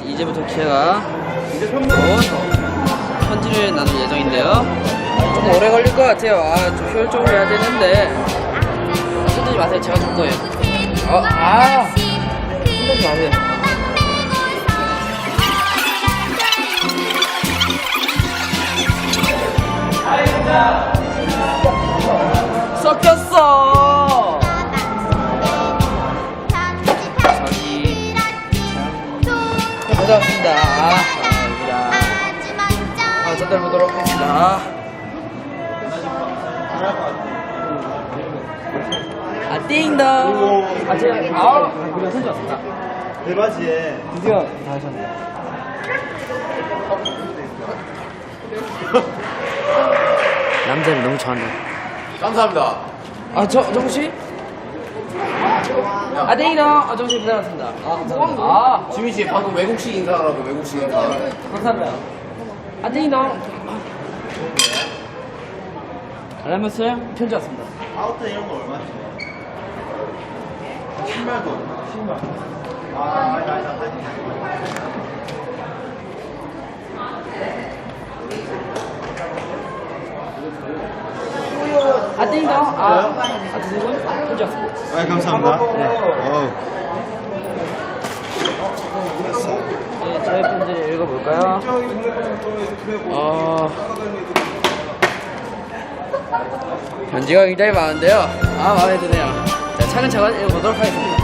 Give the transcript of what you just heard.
이제부터 기회가 곧 편지를 나눌 예정인데요. 좀 오래 걸릴 것 같아요. 아, 좀 효율적으로 해야 되는데. 흔들지 마세요. 제가 줄 거예요. 어, 아! 흔들지 마세요. 네, 고생하셨습니다. 아. 아, 전달해보도록 하겠습니다. 아, 띵동! 아, 제가, 아, 손 좋았습니다. 내 바지에 드디어 다 하셨네요. 남자를 너무 좋아한다. 감사합니다. 아, 저, 정씨? 아, 띵동! 아, 정씨 고생하셨습니다. 아, 감사합니다. 아, 지민 씨 방금 외국식 인사라고 외국식 인사. 감사합니다. 아, 띵동! 알람했어요? 편지 왔습니다. 아웃터 이런 거 얼마지? 신발도 신발. 아, 아니다, 아니다, 아니다. 아, 띵동! 아, 아. 아, 감사합니다. 어우. 네, 저의 편지를 읽어볼까요? 어... 편지가 굉장히 많은데요. 아, 마음에 드네요. 자, 차근차근 읽어보도록 하겠습니다.